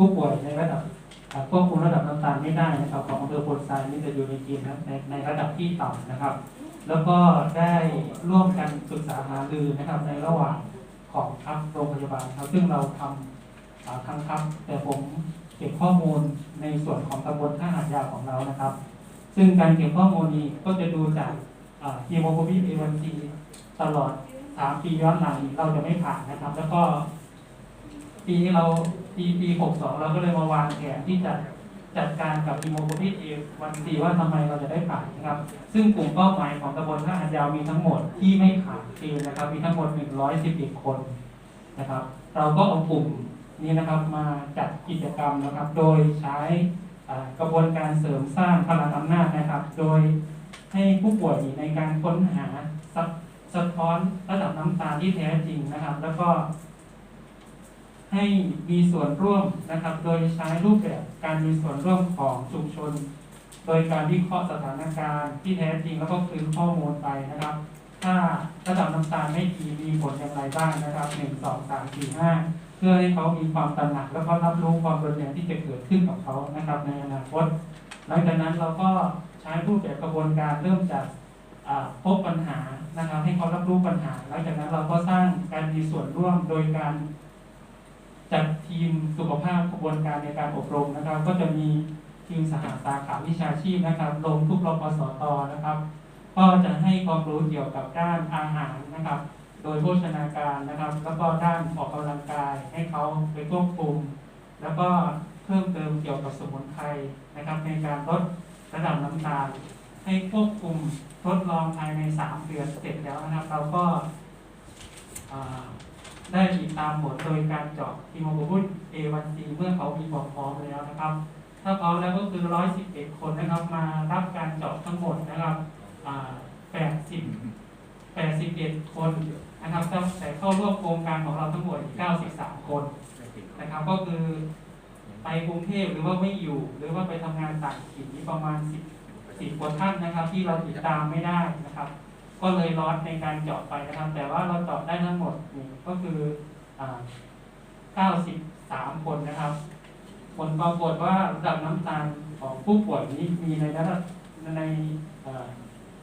ผู้ป่วยในระดับควบคุมระดับน้ำตาลไม่ได้นะครับของอำเภอโพนทรายนี่จะอยู่ในเกณฑ์นะในในระดับที่ต่ำนะครับ แล้วก็ได้ร่วมกันปรึกษาหารือนะครับ ในระหว่างของทัพโรงพยาบาลครับซึ่งเราทำอ่าทั้งทัพแต่ผมเก็บข้อมูลในส่วนของตำบลท่าหาดยาวของเรานะครับ ซึ่งการเก็บข้อมูลนี้ก็จะดูจากฮีโมโกลบิน A1C ตลอด 3 ปีย้อนหลังเราจะไม่ผ่านนะครับ แล้วก็ปีนี้เรา ปีปี 62 เราก็เลยมาวางแผนที่จะจัดการกับฮีโมโกลบิน A1C ว่าทำไมเราจะได้ผ่านนะครับ ซึ่งกลุ่มเป้าหมายของตำบลท่าหาดยาวมีทั้งหมดที่ไม่ผ่านเกณฑ์นะครับ มีทั้งหมด 111 คนนะครับ เราก็เอากลุ่มนี้นะครับมาจัดกิจกรรมนะครับ โดยใช้กระบวนการเสริมสร้างพลังอำนาจนะครับ โดยให้ผู้ป่วยในการค้นหาสะสะท้อนระดับน้ำตาที่แท้จริงนะครับ แล้วก็ ให้มีส่วนร่วมนะครับ โดยใช้รูปแบบการมีส่วนร่วมของชุมชน โดยการวิเคราะห์สถานการณ์ที่แท้จริงแล้วก็คืนข้อมูลไปนะครับ ถ้าระดับน้ำตาลไม่ดีมีผลอย่างไรบ้างนะครับหนึ่งสองสามสี่ห้าเพื่อให้เขามีความตระหนัก แล้วก็รับรู้ความรุนแรงที่จะเกิดขึ้นกับเขานะครับ ในอนาคต หลังจากนั้นเราก็ใช้รูปแบบกระบวนการเริ่มจากพบปัญหานะครับ ให้เขารับรู้ปัญหา หลังจากนั้นเราก็สร้างการมีส่วนร่วมโดยการ จัดทีมสุขภาพกระบวนการในการอบรมนะครับ ก็จะมีทีมสหสาขาวิชาชีพนะครับ ลงทุกรปสตนะครับ ก็จะให้ความรู้เกี่ยวกับด้านอาหารนะครับ โดยโภชนาการนะครับ แล้วก็ด้านออกกำลังกายให้เขาไปควบคุม แล้วก็เพิ่มเติมเกี่ยวกับสมุนไพรนะครับ ในการลดระดับน้ำตาลให้ควบคุมทดลองภายใน 3 เดือนเสร็จแล้วนะครับ เราก็ ได้ติดตามผลโดยการเจาะฮีโมโกลบิน A1C เมื่อเขามีความพร้อมแล้วนะครับ ถ้าพร้อมแล้วก็คือ 111 คนนะครับ มารับการเจาะทั้งหมดนะครับ80 81 คนนะครับแต่เข้าร่วมโครงการของเราทั้งหมด 93 คนนะครับ ก็คือไปกรุงเทพหรือว่าไม่อยู่ หรือว่าไปทำงานต่างถิ่นนี่ประมาณ 10 10กว่าท่านนะครับ ที่เราติดตามไม่ได้นะครับ ก็เลยลอดในการเจาะไปนะครับ แต่ว่าเราเจาะได้ทั้งหมดนี่ก็คืออ่า93 คนนะครับ ผลปรากฏว่าระดับน้ำตาลของผู้ป่วยนี้มีในระดับใน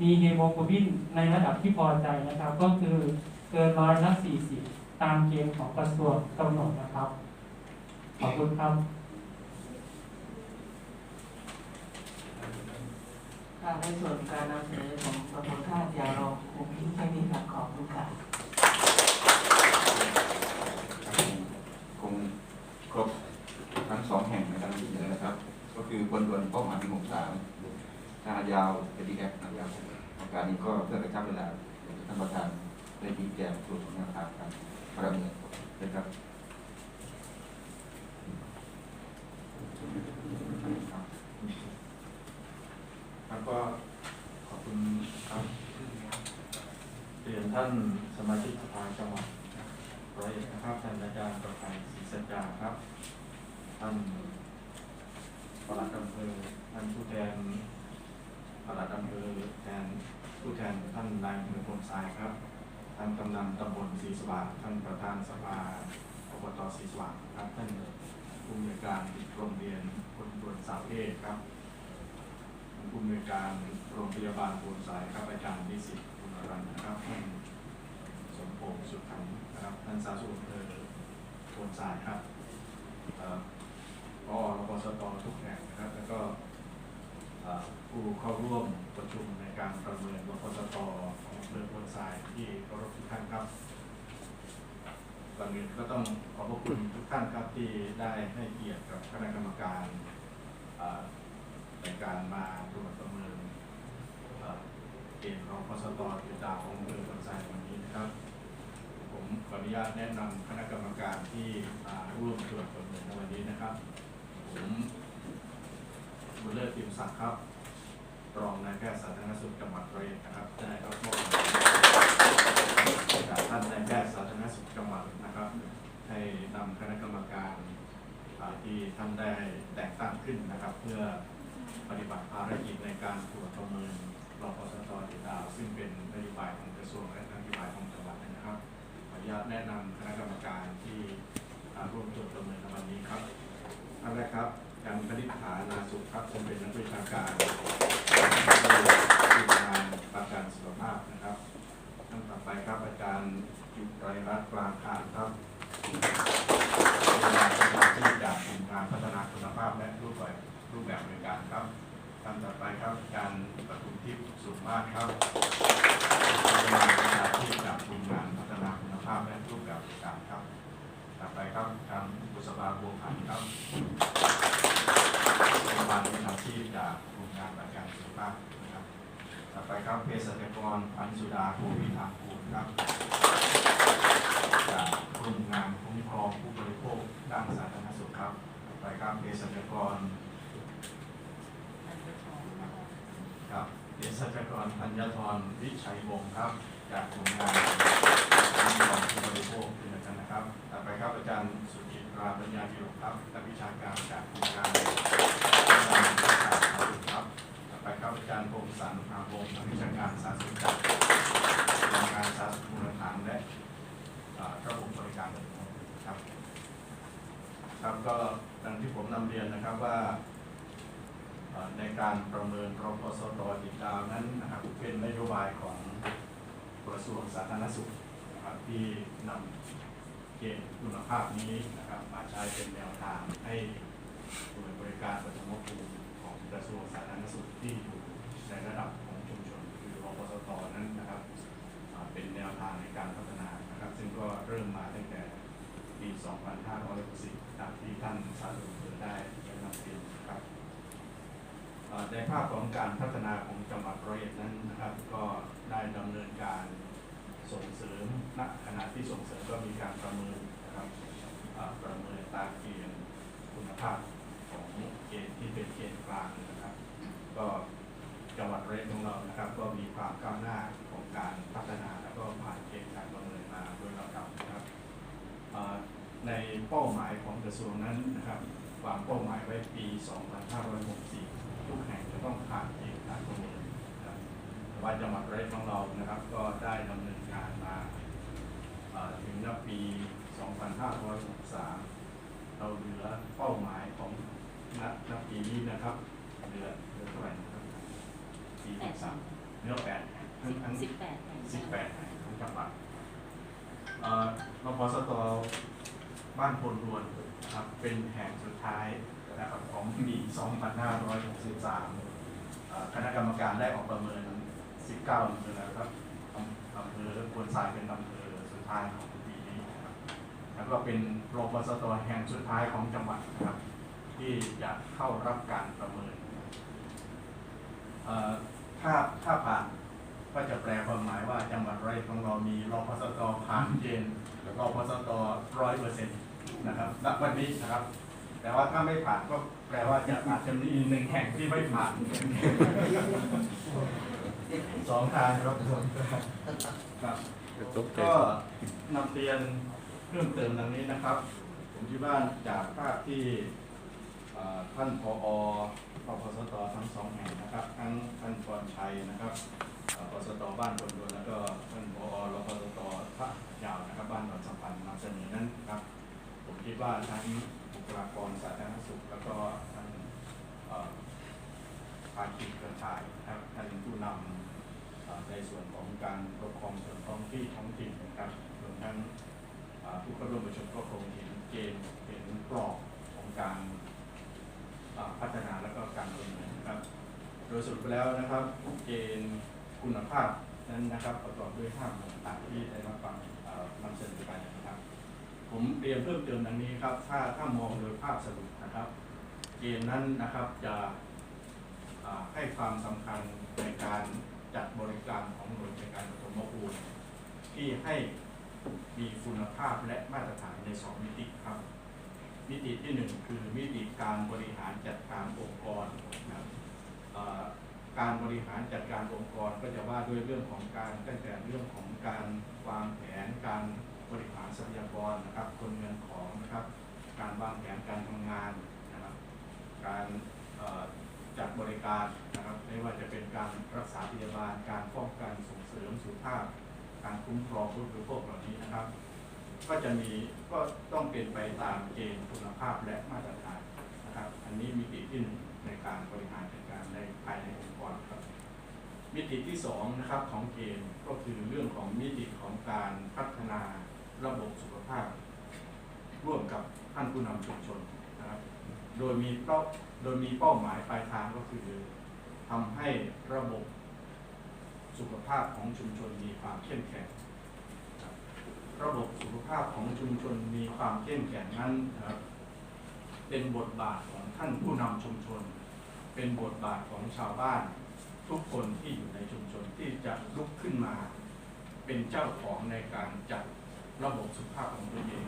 มีเฮโมโกลบินในระดับที่พอใจนะครับ ก็คือเกินร้อยละ40 ตามเกณฑ์ของกระทรวงกำหนดนะครับ ขอบคุณครับในส่วนการนำเสนอของตำบลท่าเดียวเราคงทิ้งแค่นี้ค่ะขอบคุณค่ะ คงครบทั้งสองแห่งในการนำเสนอนะครับ ก็คือบนดวนเป้าหมายที่หกสามทางยาวเป็นดีแอคนะครับโครงการนี้ก็เพื่อกระชับเวลาท่านประธานได้ดีแจงส่วนของแนวทางการประเมินนะครับครับ ครับก็ขอบคุณครับเรียน ท่านสมาชิกสภาจังหวัดร้อยเอ็ดนะครับท่านอาจารย์ประภัยศรีสัจจาครับ ท่านปลัดอำเภอท่านผู้แทนปลัดอำเภอแทนผู้แทนท่านนายอำเภอพลทรายครับ ท่านกำนันตำบลศรีสว่างท่านประธานสภาอบตศรีสว่างครับท่านผู้อำนวยการโรงเรียนคนบนสาวเอกครับผู้อำนวยการโรงพยาบาลปูนสายครับอาจารย์นิสิตคุณรันนะครับ ท่านสมพงษ์สุขันนะครับท่านสาธารณสุขอำเภอปูนสายครับเอ่อรปสตทุกแห่งนะครับ แล้วก็ผู้เข้าร่วมประชุมในการประเมินรปสตของอำเภอปูนสายที่เคารพทุกท่านครับก่อนอื่นก็ต้องขอบพระคุณทุกท่านครับที่ได้ให้เกียรติกับคณะกรรมการในการมาตรวจประเมินเกณฑ์ของพสตติดดาวของอำเภอบันไซวันนี้นะครับ ขออนุญาตแนะนำคณะกรรมการที่มาร่วมตรวจประเมินในวันนี้นะครับ ผมบุญเลิศติมศักดิ์ครับ รองนายแพทย์สาธารณสุขจังหวัดร้อยเอ็ดนะครับได้รับมอบหมายจากท่านนายแพทย์สาธารณสุขจังหวัดนะครับ ให้นำคณะกรรมการที่ท่านได้แต่งตั้งขึ้นนะครับ เพื่อปฏิบัติภารกิจในการตรวจประเมินรพสตติดดาว ซึ่งเป็นนโยบายของกระทรวงและ แนะนำคณะกรรมการที่ร่วมตรวจประเมินในวันนี้ครับท่านแรกครับอาจารย์คณิษฐานาสุขครับซึ่งเป็นนักวิชาการที่งานประกันสุขภาพนะครับท่านต่อไปครับอาจารย์ยุไตรรัตน์กลางคานครับเป็นงานที่จากกลุ่มงานพัฒนาคุณภาพและรูปแบบรูปแบบบริการครับท่านต่อไปครับอาจารย์ปทุมทิพย์สุมาศครับเป็นงานประจำที่จากกลุ่มงานพัฒนาคุณภาพและรูปแบบบริการครับ ต่อไปครับทางบุษบาบัวพันธ์ครับเป็นวันเป็นอาชีพจากโครงการประกันสุขภาพนะครับ ต่อไปครับเภสัชก รพันสุดาภูวิทางกูลครับจากกลุ่มงานคุ้มครองผู้บริโภคด้านสาธารณสุขครับต่อไปครับเภสัชกรครับเภสัชกรธัญธรวิชัยวงศ์ครับ จากกลุ่มงานคุ้มครองผู้บริโภคด้วยกันนะครับ ต่อไปครับอาจารย์สุจิตราปัญญาพิรมครับนักวิชาการจากกลุ่มงานการศึกษาครับ ต่อไปครับอาจารย์พงศสันต์อาวงศ์นักวิชาการสาธารณสุขจากโรงงานสาธารณสุขมูลฐานและเอ่อระบบบริการครับ ครับก็ดังที่ผมนำเรียนนะครับว่าเอ่อใน การประเมินรพสตติดดาวนั้นนะครับเป็นนโยบายของกระทรวงสาธารณสุขนะครับที่นำเกณฑ์คุณภาพนี้นะครับมาใช้เป็นแนวทางให้หน่วยบริการปฐมภูมิของกระทรวงสาธารณสุขที่อยู่ในระดับของชุมชนคือรพสตนั้นนะครับเป็นแนวทางในการพัฒนานะครับ ซึ่งก็เริ่มมาตั้งแต่ปี 2560ตามที่ท่านสาธารณสุขได้ได้นำเรียนนะครับเอ่อ ในภาพของการพัฒนาของจังหวัดร้อยเอ็ดนั้นนะครับ ก็ได้ดำเนินการส่งเสริมณขณะที่ส่งเสริมก็มีการประเมินนะครับประเมินตามเกณฑ์คุณภาพของเกณฑ์ที่เป็นเกณฑ์กลางนะครับ ก็จังหวัดร้อยเอ็ดของเรานะครับ ก็มีความก้าวหน้าของการพัฒนาแล้วก็ผ่านเกณฑ์การประเมินมาโดยลำดับนะครับในเป้าหมายของกระทรวงนั้นนะครับวางเป้าหมายไว้ปี 2564ทุกแห่งจะ ต้องผ่านเกณฑ์การประเมินนะครับแต่ว่าจังหวัดระยองของเรานะครับ ก็ได้ดำเนินการมาเอ่อถึงณปี 2563 เราเหลือเป้าหมายของณณปีนี้นะครับ เหลือเหลือเท่าไหร่นะครับปี63เหลือแปดแห่งทั้งทั้งสิบแปดแห่งสิบแปดแห่งของจังหวัดเอ่อรพสตบ้านพลรวนนะครับเป็นแห่งสุดท้ายนะครับของปี 2563เอ่อ คณะกรรมการได้ออกประเมิน 19อำเภอแล้วครับอำเภอควนทรายเป็นอำเภอสุดท้ายของปีนี้นะครับแล้วก็เป็นรพสตแห่งสุดท้ายของจังหวัดนะครับ ที่จะเข้ารับการประเมินถ้าถ้าผ่านก็จะแปลความหมายว่าจังหวัดร้อยเอ็ดของเรามีรพสตผ่านเกณฑ์รพสตร้อยเปอร์เซ็นต์นะครับณวันนี้นะครับ แต่ว่าถ้าไม่ผ่านก็แปลว่าจะอาจจะมีหนึ่งแห่งที่ไม่ผ่านสองทางครับครับก็นำเรียนเพิ่มเติมดังนี้นะครับ ผมคิดว่าจากภาพที่ท่านพอรพสตทั้งสองแห่งนะครับ ทั้งท่านพรชัยนะครับปสตบ้านคนดวนแล้วก็ท่านผอรปสตพระยาวนะครับ บ้านดอนสัมพันธ์นำเสนอนั้นครับ ผมคิดว่าทั้ง บุคลากรสาธารณสุข แล้วก็ทั้งภาคีเครือข่ายนะครับท่านผู้นำในส่วนของการปกครองส่วนท้องที่ท้องถิ่นนะครับรวมทั้งผู้เข้าร่วมประชุมก็คงเห็นเกณฑ์เห็นกรอบของการพัฒนาและก็การดำเนินนะครับ โดยสรุปแล้วนะครับเกณฑ์คุณภาพนั้นนะครับประกอบด้วยห้าหมวดต่างที่ได้รับฟังนำเสนอไป ผมเรียนเพิ่มเติมดังนี้ครับ ถ้าถ้ามองโดยภาพสรุปนะครับ เกณฑ์นั้นนะครับจะให้ความสำคัญในการจัดบริการของหน่วยบริการปฐมภูมิที่ให้มีคุณภาพและมาตรฐานในสองมิติครับ มิติที่หนึ่งคือมิติการบริหารจัดการองค์กรนะการบริหารจัดการองค์กรก็จะว่าด้วยเรื่องของการตั้งแต่เรื่องของการวางแผนการ บริหารทรัพยากรนะครับคนเงินของนะครับ การวางแผนการทำงานนะครับ การจัดบริการนะครับ ไม่ว่าจะเป็นการรักษาพยาบาล การป้องกันส่งเสริมสุขภาพ การคุ้มครองผู้บริโภคเหล่านี้นะครับ ก็จะมีก็ต้องเป็นไปตามเกณฑ์คุณภาพและมาตรฐานนะครับ อันนี้มิติที่หนึ่งในการบริหารจัดการในภายในองค์กรครับมิติที่สองนะครับของเกณฑ์ก็คือเรื่องของมิติของการพัฒนา ระบบสุขภาพ ร่วมกับท่านผู้นำชุมชนนะครับ โดยมีเป้าโดยมีเป้าหมายปลายทางก็คือทำให้ระบบสุขภาพของชุมชนมีความเข้มแข็งครับระบบสุขภาพของชุมชนมีความเข้มแข็งนั้นนะครับเป็นบทบาทของท่านผู้นำชุมชน เป็นบทบาทของชาวบ้านทุกคนที่อยู่ในชุมชนที่จะลุกขึ้นมา เป็นเจ้าของในการจัด ระบบสุขภาพของตัวเอง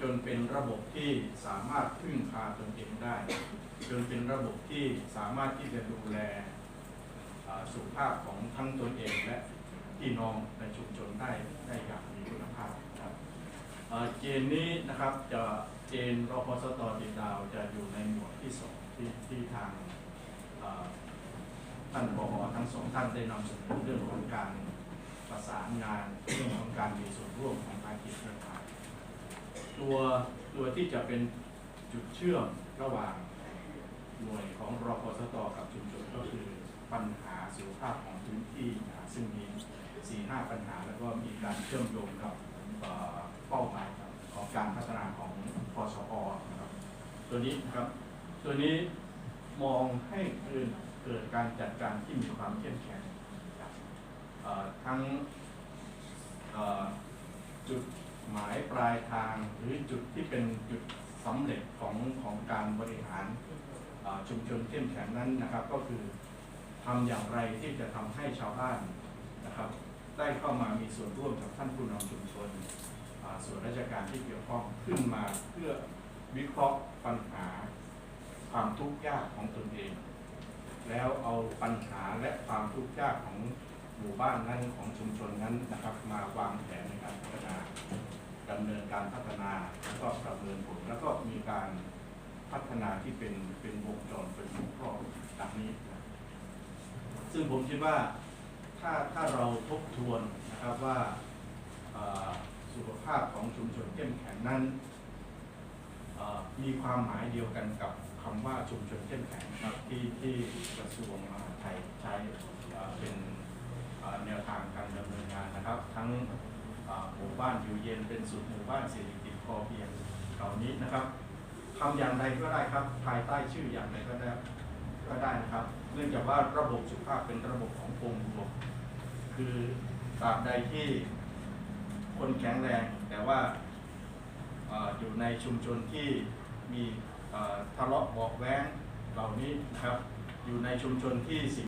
จนเป็นระบบที่สามารถพึ่งพาตนเองได้ จนเป็นระบบที่สามารถที่จะดูแลสุขภาพของทั้งตนเองและพี่น้องในชุมชนได้ได้อย่างมีคุณภาพนะครับเอ่อเกณฑ์นี้นะครับจะเกณฑ์รพสตติดดาวจะอยู่ในหมวดที่สองที่ที่ทางท่านผอทั้งสองท่านได้นำเสนอเรื่องของการ ประสานงานเรื่องของการมีส่วนร่วมของภาคีเครือข่ายตัวตัวที่จะเป็นจุดเชื่อมระหว่างหน่วยของรพสตกับชุมชนก็คือปัญหาสุขภาพของพื้นที่นะซึ่งมีสี่ห้าปัญหา แล้วก็มีการเชื่อมโยงกับเป้าหมายของการพัฒนาของพสอนะครับตัวนี้นะครับตัวนี้มองให้เกิดเกิดการจัดการที่มีความเข้มแข็ง ทั้งจุดหมายปลายทางหรือจุดที่เป็นจุดสำเร็จของของการบริหารชุมชนเข้มแข็งนั้นนะครับ ก็คือทำอย่างไรที่จะทำให้ชาวบ้านนะครับ ได้เข้ามามีส่วนร่วมกับท่านผู้นำชุมชนส่วนราชการที่เกี่ยวข้องขึ้นมาเพื่อวิเคราะห์ปัญหาความทุกข์ยากของตนเอง แล้วเอาปัญหาและความทุกข์ยากของ หมู่บ้านนั้นของชุมชนนั้นนะครับ มาวางแผนในการพัฒนาดำเนินการพัฒนาแล้วก็ประเมินผลแล้วก็มีการพัฒนาที่เป็นเป็นวงจรเป็นวงรอบดังนี้นะซึ่งผมคิดว่าถ้าถ้าเราทบทวนนะครับว่าสุขภาพของชุมชนเข้มแข็งนั้นมีความหมายเดียวกันกับคำว่าชุมชนเข้มแข็งครับที่ที่กระทรวงมหาดไทยใช้เป็น แนวทางการดำเนินงานนะครับ ทั้งหมู่บ้านอยู่เย็นเป็นสุดหมู่บ้านเศรษฐกิจพอเพียงเหล่านี้นะครับทำอย่างไรก็ได้ครับ ภายใต้ชื่ออย่างไรก็ได้ก็ได้นะครับ เนื่องจากว่าระบบสุขภาพเป็นระบบขององค์รวมคือตราบใดที่คนแข็งแรงแต่ว่าอยู่ในชุมชนที่มีทะเลาะบาะแว้งเหล่านี้นะครับ อยู่ในชุมชนที่สิ่ง